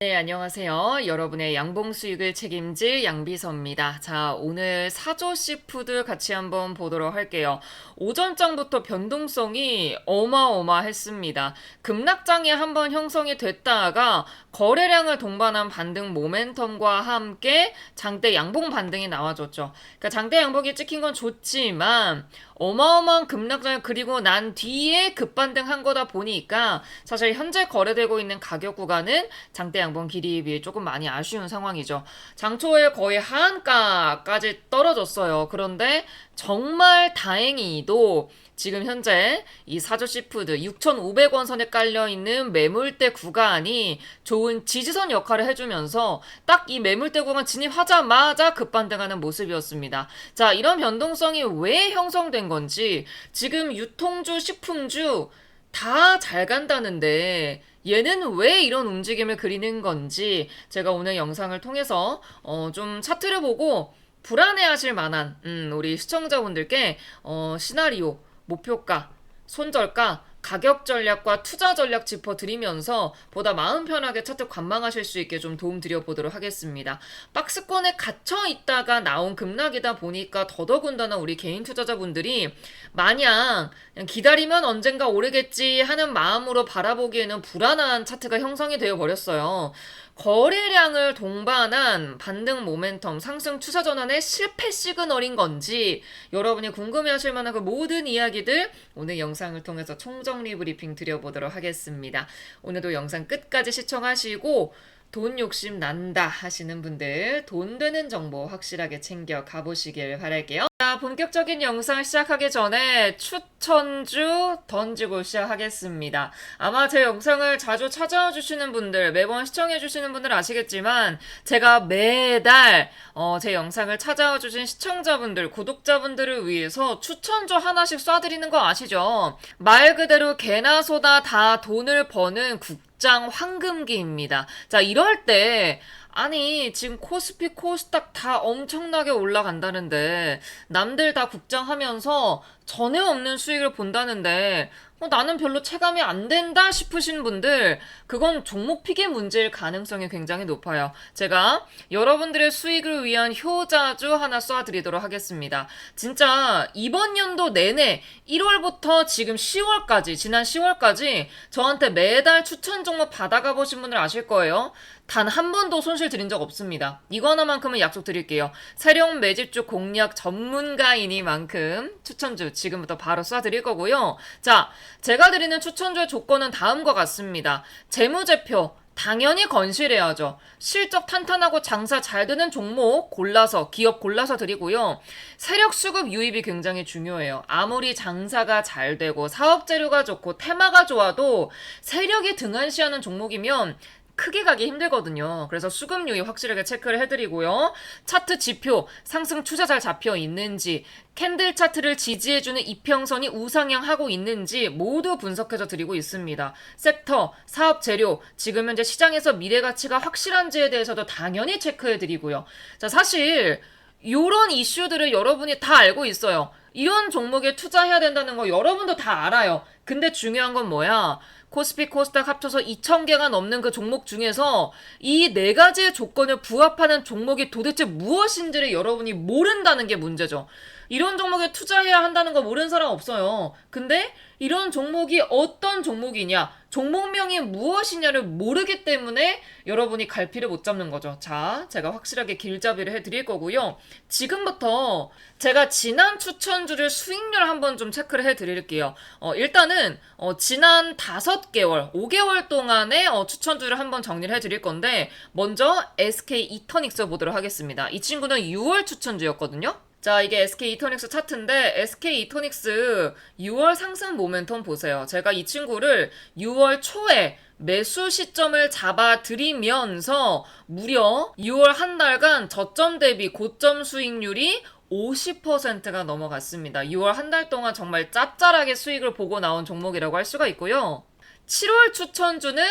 네, 안녕하세요. 여러분의 양봉 수익을 책임질 양비서입니다. 자, 오늘 사조 시푸드 같이 한번 보도록 할게요. 오전장부터 변동성이 어마어마했습니다. 급락장이 한번 형성이 됐다가 거래량을 동반한 반등 모멘텀과 함께 장대 양봉 반등이 나와줬죠. 그러니까 장대 양봉이 찍힌 건 좋지만 어마어마한 급락장을 그리고 난 뒤에 급반등한 거다 보니까 사실 현재 거래되고 있는 가격 구간은 장대 양봉 길이에 비해 조금 많이 아쉬운 상황이죠. 장초에 거의 하한가까지 떨어졌어요. 그런데 정말 다행히도 지금 현재 이 사조 시푸드 6,500원 선에 깔려 있는 매물대 구간이 좋은 지지선 역할을 해주면서 딱 이 매물대 구간 진입하자마자 급반등하는 모습이었습니다. 자, 이런 변동성이 왜 형성된 건지 지금 유통주, 식품주 다 잘 간다는데 얘는 왜 이런 움직임을 그리는 건지 제가 오늘 영상을 통해서 어, 좀 차트를 보고 불안해하실 만한 음, 우리 시청자분들께 어, 시나리오, 목표가, 손절가, 가격 전략과 투자 전략 짚어드리면서 보다 마음 편하게 차트 관망하실 수 있게 좀 도움 드려 보도록 하겠습니다. 박스권에 갇혀 있다가 나온 급락이다 보니까 더더군다나 우리 개인 투자자분들이 마냥 기다리면 언젠가 오르겠지 하는 마음으로 바라보기에는 불안한 차트가 형성이 되어 버렸어요. 거래량을 동반한 반등 모멘텀 상승 추세 전환의 실패 시그널인 건지 여러분이 궁금해하실 만한 그 모든 이야기들 오늘 영상을 통해서 총정리 브리핑 드려보도록 하겠습니다. 오늘도 영상 끝까지 시청하시고 돈 욕심 난다 하시는 분들 돈 되는 정보 확실하게 챙겨 가보시길 바랄게요. 자, 본격적인 영상 시작하기 전에 추천주 던지고 시작하겠습니다. 아마 제 영상을 자주 찾아와 주시는 분들, 매번 시청해 주시는 분들 아시겠지만, 제가 매달, 어, 제 영상을 찾아와 주신 시청자분들, 구독자분들을 위해서 추천주 하나씩 쏴드리는 거 아시죠? 말 그대로 개나 소다 다 돈을 버는 국 장 황금기입니다. 자, 이럴 때, 아니, 지금 코스피, 코스닥 다 엄청나게 올라간다는데, 남들 다 국장 하면서 전혀 없는 수익을 본다는데, 어, 나는 별로 체감이 안 된다 싶으신 분들, 그건 종목 픽의 문제일 가능성이 굉장히 높아요. 제가 여러분들의 수익을 위한 효자주 하나 쏴드리도록 하겠습니다. 진짜 이번 연도 내내 1월부터 지금 10월까지, 지난 10월까지 저한테 매달 추천 종목 받아가 보신 분들 아실 거예요. 단 한 번도 손실 드린 적 없습니다. 이거 하나만큼은 약속드릴게요. 세력 매집주 공략 전문가이니만큼 추천주 지금부터 바로 쏴드릴 거고요. 자, 제가 드리는 추천주의 조건은 다음과 같습니다. 재무제표, 당연히 건실해야죠. 실적 탄탄하고 장사 잘 되는 종목 골라서, 기업 골라서 드리고요. 세력 수급 유입이 굉장히 중요해요. 아무리 장사가 잘 되고 사업 재료가 좋고 테마가 좋아도 세력이 등한시하는 종목이면 크게 가기 힘들거든요. 그래서 수급 유입 확실하게 체크를 해드리고요. 차트 지표 상승 추세 잘 잡혀 있는지 캔들 차트를 지지해주는 이평선이 우상향하고 있는지 모두 분석해서 드리고 있습니다. 섹터, 사업 재료, 지금 현재 시장에서 미래 가치가 확실한지에 대해서도 당연히 체크해드리고요. 자, 사실 이런 이슈들을 여러분이 다 알고 있어요. 이런 종목에 투자해야 된다는 거 여러분도 다 알아요. 근데 중요한 건 뭐야? 코스피 코스닥 합쳐서 2,000개가 넘는 그 종목 중에서 이 네 가지의 조건을 부합하는 종목이 도대체 무엇인지를 여러분이 모른다는 게 문제죠. 이런 종목에 투자해야 한다는 거 모르는 사람 없어요. 근데 이런 종목이 어떤 종목이냐, 종목명이 무엇이냐를 모르기 때문에 여러분이 갈피를 못 잡는 거죠. 자, 제가 확실하게 길잡이를 해드릴 거고요. 지금부터 제가 지난 추천주를 수익률 한번 좀 체크를 해드릴게요. 어, 일단은 어, 지난 5개월, 5개월 동안의 어, 추천주를 한번 정리를 해드릴 건데 먼저 SK 이터닉스 보도록 하겠습니다. 이 친구는 6월 추천주였거든요. 자, 이게 SK 이터닉스 차트인데 SK 이터닉스 6월 상승 모멘텀 보세요. 제가 이 친구를 6월 초에 매수 시점을 잡아드리면서 무려 6월 한 달간 저점 대비 고점 수익률이 50%가 넘어갔습니다. 6월 한 달 동안 정말 짭짤하게 수익을 보고 나온 종목이라고 할 수가 있고요. 7월 추천주는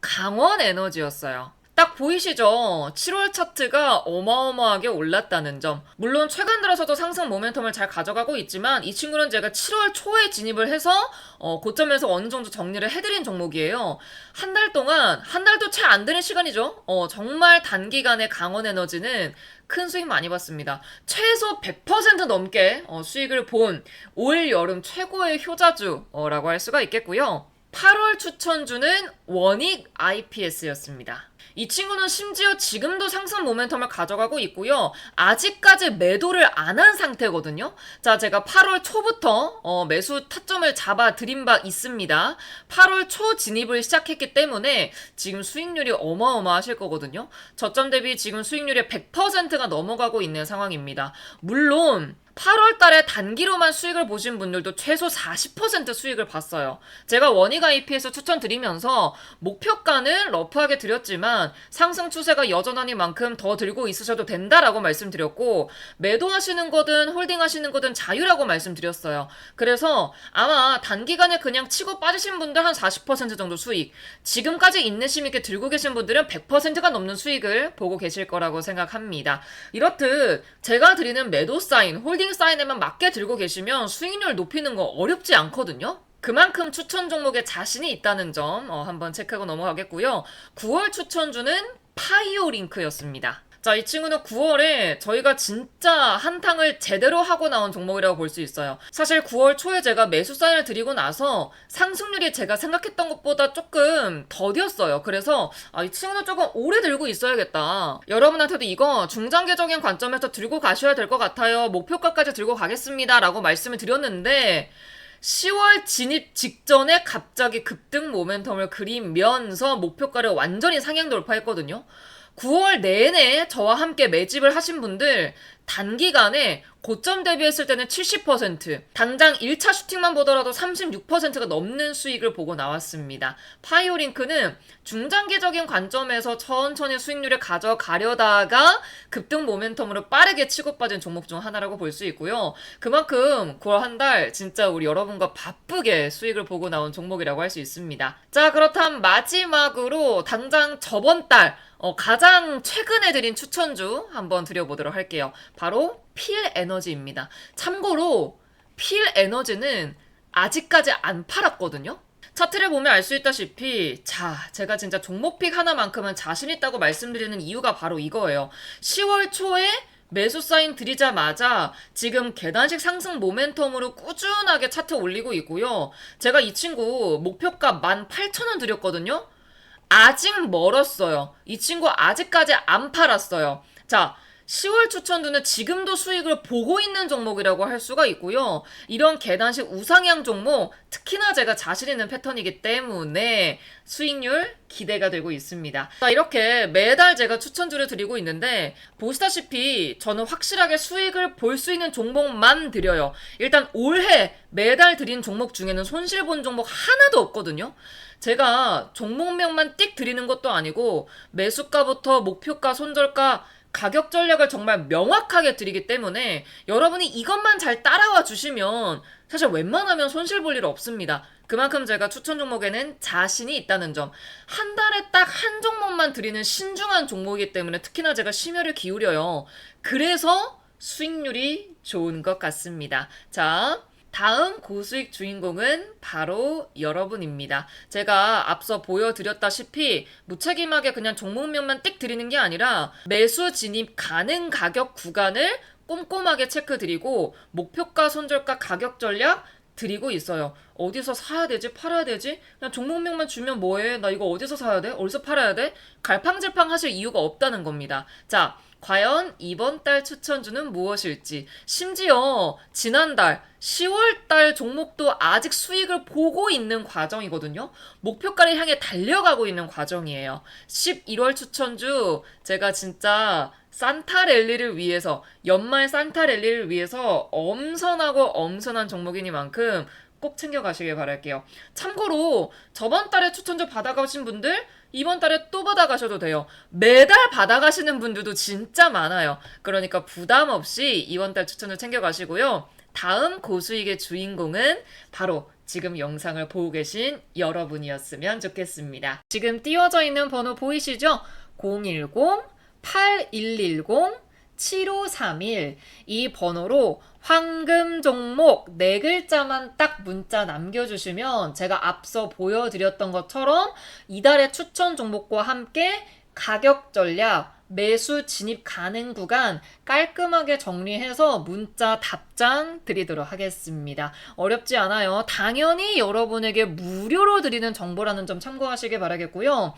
강원 에너지였어요. 딱 보이시죠? 7월 차트가 어마어마하게 올랐다는 점. 물론 최근 들어서도 상승 모멘텀을 잘 가져가고 있지만 이 친구는 제가 7월 초에 진입을 해서 어, 고점에서 어느 정도 정리를 해드린 종목이에요. 한 달 동안 한 달도 채 안 되는 시간이죠. 어, 정말 단기간에 강원 에너지는 큰 수익 많이 봤습니다. 최소 100% 넘게 어, 수익을 본 올 여름 최고의 효자주라고 할 수가 있겠고요. 8월 추천주는 원익 IPS였습니다. 이 친구는 심지어 지금도 상승 모멘텀을 가져가고 있고요. 아직까지 매도를 안 한 상태거든요. 자, 제가 8월 초부터 어, 매수 타점을 잡아 드린 바 있습니다. 8월 초 진입을 시작했기 때문에 지금 수익률이 어마어마하실 거거든요. 저점 대비 지금 수익률이 100%가 넘어가고 있는 상황입니다. 물론 8월 달에 단기로만 수익을 보신 분들도 최소 40% 수익을 봤어요. 제가 원익 IP에서 추천드리면서 목표가는 러프하게 드렸지만 상승 추세가 여전하니만큼 더 들고 있으셔도 된다라고 말씀드렸고 매도하시는 거든 홀딩하시는 거든 자유라고 말씀드렸어요. 그래서 아마 단기간에 그냥 치고 빠지신 분들 한 40% 정도 수익 지금까지 인내심 있게 들고 계신 분들은 100%가 넘는 수익을 보고 계실 거라고 생각합니다. 이렇듯 제가 드리는 매도 사인, 홀딩 사인에만 맞게 들고 계시면 수익률 높이는 거 어렵지 않거든요. 그만큼 추천 종목에 자신이 있다는 점 어, 한번 체크하고 넘어가겠고요. 9월 추천주는 파이오 링크였습니다. 자, 이 친구는 9월에 저희가 진짜 한탕을 제대로 하고 나온 종목이라고 볼 수 있어요. 사실 9월 초에 제가 매수 사인을 드리고 나서 상승률이 제가 생각했던 것보다 조금 더뎠어요. 그래서 아, 이 친구는 조금 오래 들고 있어야겠다. 여러분한테도 이거 중장기적인 관점에서 들고 가셔야 될 것 같아요. 목표가까지 들고 가겠습니다. 라고 말씀을 드렸는데 10월 진입 직전에 갑자기 급등 모멘텀을 그리면서 목표가를 완전히 상향 돌파했거든요. 9월 내내 저와 함께 매집을 하신 분들 단기간에 고점 대비했을 때는 70%, 당장 1차 슈팅만 보더라도 36%가 넘는 수익을 보고 나왔습니다. 파이오링크는 중장기적인 관점에서 천천히 수익률을 가져가려다가 급등 모멘텀으로 빠르게 치고 빠진 종목 중 하나라고 볼 수 있고요. 그만큼 9월 한 달 진짜 우리 여러분과 바쁘게 수익을 보고 나온 종목이라고 할 수 있습니다. 자, 그렇다면 마지막으로 당장 저번 달 어, 가장 최근에 드린 추천주 한번 드려보도록 할게요. 바로 필 에너지입니다. 참고로 필 에너지는 아직까지 안 팔았거든요. 차트를 보면 알 수 있다시피 자 제가 진짜 종목픽 하나만큼은 자신 있다고 말씀드리는 이유가 바로 이거예요. 10월 초에 매수 사인 드리자마자 지금 계단식 상승 모멘텀으로 꾸준하게 차트 올리고 있고요. 제가 이 친구 목표가 18,000원 드렸거든요. 아직 멀었어요. 이 친구 아직까지 안 팔았어요. 자, 10월 추천주는 지금도 수익을 보고 있는 종목이라고 할 수가 있고요. 이런 계단식 우상향 종목, 특히나 제가 자신 있는 패턴이기 때문에 수익률 기대가 되고 있습니다. 자, 이렇게 매달 제가 추천주를 드리고 있는데, 보시다시피 저는 확실하게 수익을 볼 수 있는 종목만 드려요. 일단 올해 매달 드린 종목 중에는 손실 본 종목 하나도 없거든요. 제가 종목명만 띡 드리는 것도 아니고, 매수가부터 목표가, 손절가, 가격 전략을 정말 명확하게 드리기 때문에 여러분이 이것만 잘 따라와 주시면 사실 웬만하면 손실 볼 일 없습니다. 그만큼 제가 추천 종목에는 자신이 있다는 점. 한 달에 딱 한 종목만 드리는 신중한 종목이기 때문에 특히나 제가 심혈을 기울여요. 그래서 수익률이 좋은 것 같습니다. 자, 다음 고수익 주인공은 바로 여러분입니다. 제가 앞서 보여드렸다시피 무책임하게 그냥 종목명만 띡 드리는 게 아니라 매수 진입 가능 가격 구간을 꼼꼼하게 체크 드리고 목표가, 손절가, 가격 전략 드리고 있어요. 어디서 사야 되지? 팔아야 되지? 그냥 종목명만 주면 뭐해? 나 이거 어디서 사야 돼? 어디서 팔아야 돼? 갈팡질팡 하실 이유가 없다는 겁니다. 자, 과연 이번 달 추천주는 무엇일지, 심지어 지난달 10월 달 종목도 아직 수익을 보고 있는 과정이거든요. 목표가를 향해 달려가고 있는 과정이에요. 11월 추천주 제가 진짜 산타 랠리를 위해서 연말 산타 랠리를 위해서 엄선하고 엄선한 종목이니만큼 꼭 챙겨가시길 바랄게요. 참고로 저번 달에 추천주 받아가신 분들 이번 달에 또 받아가셔도 돼요. 매달 받아가시는 분들도 진짜 많아요. 그러니까 부담 없이 이번 달 추천을 챙겨가시고요. 다음 고수익의 주인공은 바로 지금 영상을 보고 계신 여러분이었으면 좋겠습니다. 지금 띄워져 있는 번호 보이시죠? 010-8110-7531. 이 번호로 황금 종목 네 글자만 딱 문자 남겨주시면 제가 앞서 보여드렸던 것처럼 이달의 추천 종목과 함께 가격 전략, 매수 진입 가능 구간 깔끔하게 정리해서 문자 답장 드리도록 하겠습니다. 어렵지 않아요. 당연히 여러분에게 무료로 드리는 정보라는 점 참고하시길 바라겠고요.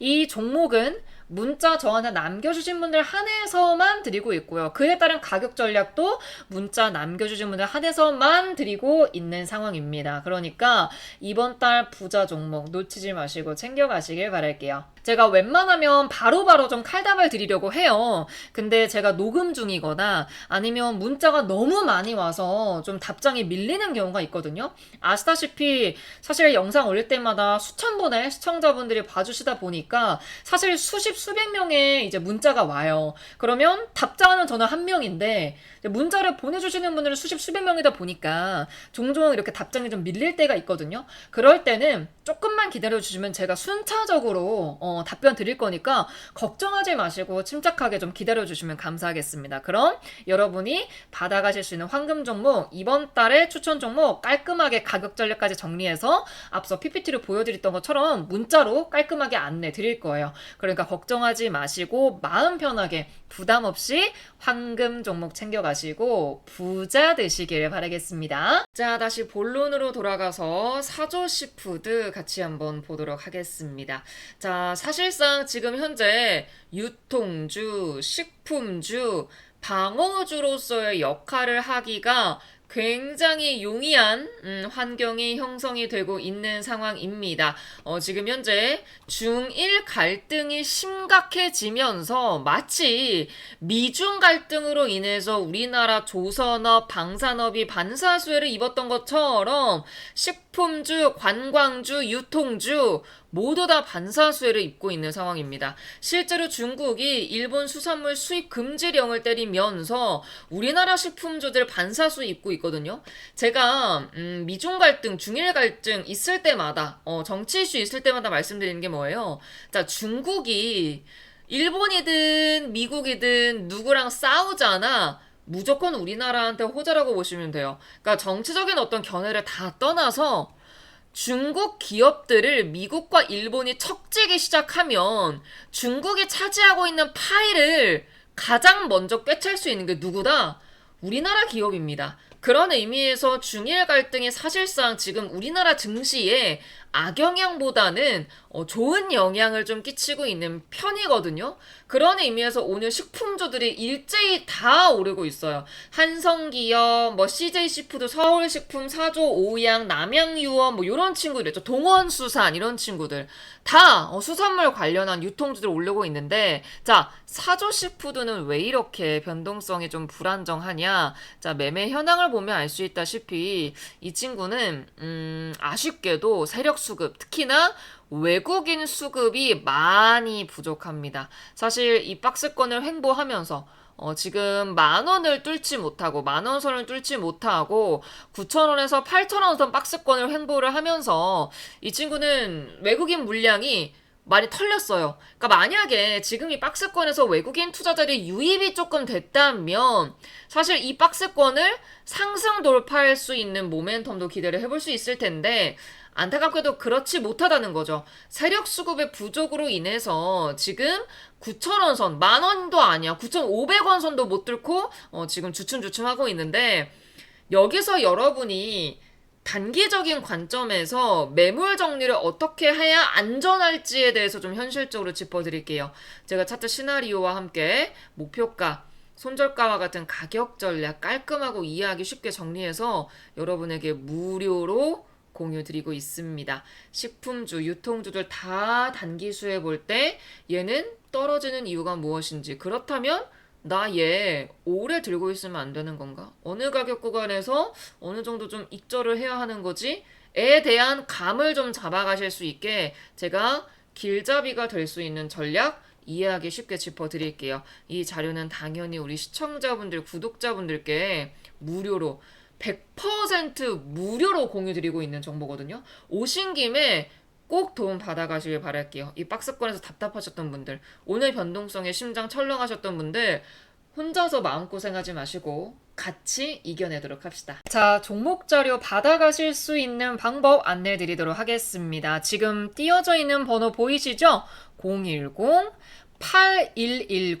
이 종목은 문자 저한테 남겨주신 분들 한해서만 드리고 있고요. 그에 따른 가격 전략도 문자 남겨주신 분들 한해서만 드리고 있는 상황입니다. 그러니까 이번 달 부자 종목 놓치지 마시고 챙겨가시길 바랄게요. 제가 웬만하면 바로 바로 좀 칼답을 드리려고 해요. 근데 제가 녹음 중이거나 아니면 문자가 너무 많이 와서 좀 답장이 밀리는 경우가 있거든요. 아시다시피 사실 영상 올릴 때마다 수천 번의 시청자분들이 봐주시다 보니까 사실 수십 수백 명의 이제 문자가 와요. 그러면 답장하는 저는 한 명인데 문자를 보내주시는 분들은 수십 수백 명이다 보니까 종종 이렇게 답장이 좀 밀릴 때가 있거든요. 그럴 때는 조금만 기다려주시면 제가 순차적으로 어, 답변 드릴 거니까 걱정하지 마시고 침착하게 좀 기다려 주시면 감사하겠습니다. 그럼 여러분이 받아가실 수 있는 황금 종목 이번 달의 추천 종목 깔끔하게 가격 전략까지 정리해서 앞서 PPT로 보여드렸던 것처럼 문자로 깔끔하게 안내 드릴 거예요. 그러니까 걱정하지 마시고 마음 편하게 부담 없이 황금 종목 챙겨가시고 부자 되시길 바라겠습니다. 자, 다시 본론으로 돌아가서 사조시푸드 같이 한번 보도록 하겠습니다. 자, 사실상 지금 현재 유통주, 식품주, 방어주로서의 역할을 하기가 굉장히 용이한 음, 환경이 형성이 되고 있는 상황입니다. 어, 지금 현재 중일 갈등이 심각해지면서 마치 미중 갈등으로 인해서 우리나라 조선업, 방산업이 반사수혜를 입었던 것처럼 식 품주, 관광주, 유통주 모두 다 반사수혜를 입고 있는 상황입니다. 실제로 중국이 일본 수산물 수입 금지령을 때리면서 우리나라 식품주들 반사수 입고 있거든요. 제가 음, 미중 갈등, 중일 갈등 있을 때마다 어, 정치 이슈 있을 때마다 말씀드리는 게 뭐예요? 자, 중국이 일본이든 미국이든 누구랑 싸우잖아. 무조건 우리나라한테 호재라고 보시면 돼요. 그러니까 정치적인 어떤 견해를 다 떠나서 중국 기업들을 미국과 일본이 척지기 시작하면 중국이 차지하고 있는 파일을 가장 먼저 꿰찰 수 있는 게 누구다? 우리나라 기업입니다. 그런 의미에서 중일 갈등이 사실상 지금 우리나라 증시에 악영향보다는 어, 좋은 영향을 좀 끼치고 있는 편이거든요. 그런 의미에서 오늘 식품주들이 일제히 다 오르고 있어요. 한성기업, 뭐 CJ시푸드, 서울식품, 사조, 오양, 남양유업 뭐 이런 친구들 있죠. 동원수산 이런 친구들 다 어, 수산물 관련한 유통주들 오르고 있는데 자 사조시푸드는 왜 이렇게 변동성이 좀 불안정하냐? 자 매매 현황을 보면 알 수 있다시피 이 친구는 음, 아쉽게도 세력 수급 특히나 외국인 수급이 많이 부족합니다. 사실 이 박스권을 횡보하면서 어, 지금 만 원을 뚫지 못하고 만 원 선을 뚫지 못하고 9천 원에서 8천 원선 박스권을 횡보를 하면서 이 친구는 외국인 물량이 많이 털렸어요. 그러니까 만약에 지금 이 박스권에서 외국인 투자자들이 유입이 조금 됐다면 사실 이 박스권을 상승 돌파할 수 있는 모멘텀도 기대를 해볼 수 있을 텐데 안타깝게도 그렇지 못하다는 거죠. 세력 수급의 부족으로 인해서 지금 9,000원 선, 만 원도 아니야. 9,500원 선도 못 뚫고 어, 지금 주춤주춤하고 있는데 여기서 여러분이 단기적인 관점에서 매물 정리를 어떻게 해야 안전할지에 대해서 좀 현실적으로 짚어드릴게요. 제가 차트 시나리오와 함께 목표가, 손절가와 같은 가격 전략 깔끔하고 이해하기 쉽게 정리해서 여러분에게 무료로 공유 드리고 있습니다. 식품주, 유통주들 다 단기수에 볼 때 얘는 떨어지는 이유가 무엇인지 그렇다면 나 얘 오래 들고 있으면 안 되는 건가? 어느 가격 구간에서 어느 정도 좀 익절을 해야 하는 거지? 에 대한 감을 좀 잡아가실 수 있게 제가 길잡이가 될 수 있는 전략 이해하기 쉽게 짚어드릴게요. 이 자료는 당연히 우리 시청자분들, 구독자분들께 무료로 100% 무료로 공유 드리고 있는 정보거든요. 오신 김에 꼭 도움 받아가시길 바랄게요. 이 박스권에서 답답하셨던 분들, 오늘 변동성에 심장 철렁하셨던 분들, 혼자서 마음고생하지 마시고 같이 이겨내도록 합시다. 자, 종목 자료 받아가실 수 있는 방법 안내 드리도록 하겠습니다. 지금 띄어져 있는 번호 보이시죠? 010 8110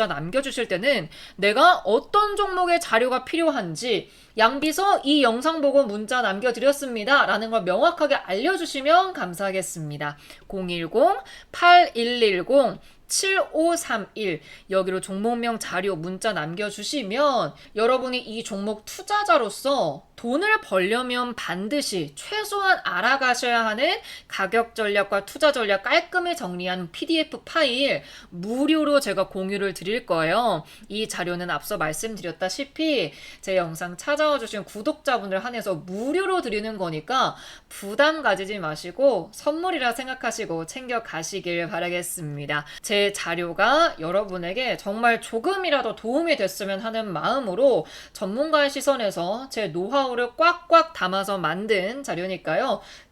남겨주실 때는 내가 어떤 종목의 자료가 필요한지 양비서 이 영상 보고 문자 남겨드렸습니다. 라는 걸 명확하게 알려주시면 감사하겠습니다. 010-8110 7531 여기로 종목명 자료 문자 남겨주시면 여러분이 이 종목 투자자로서 돈을 벌려면 반드시 최소한 알아가셔야 하는 가격 전략과 투자 전략 깔끔히 정리한 PDF 파일 무료로 제가 공유를 드릴 거예요. 이 자료는 앞서 말씀드렸다시피 제 영상 찾아 와 주신 구독자분들 한해서 무료로 드리는 거니까 부담 가지지 마시고 선물이라 생각하시고 챙겨 가시길 바라겠습니다. 제 자료가 여러분에게 정말 조금이라도 도움이 됐으면 하는 마음으로 전문가의 시선에서 제 노하우를 꽉꽉 담아서 만든 자료니까요.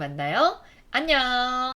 만나요. 안녕!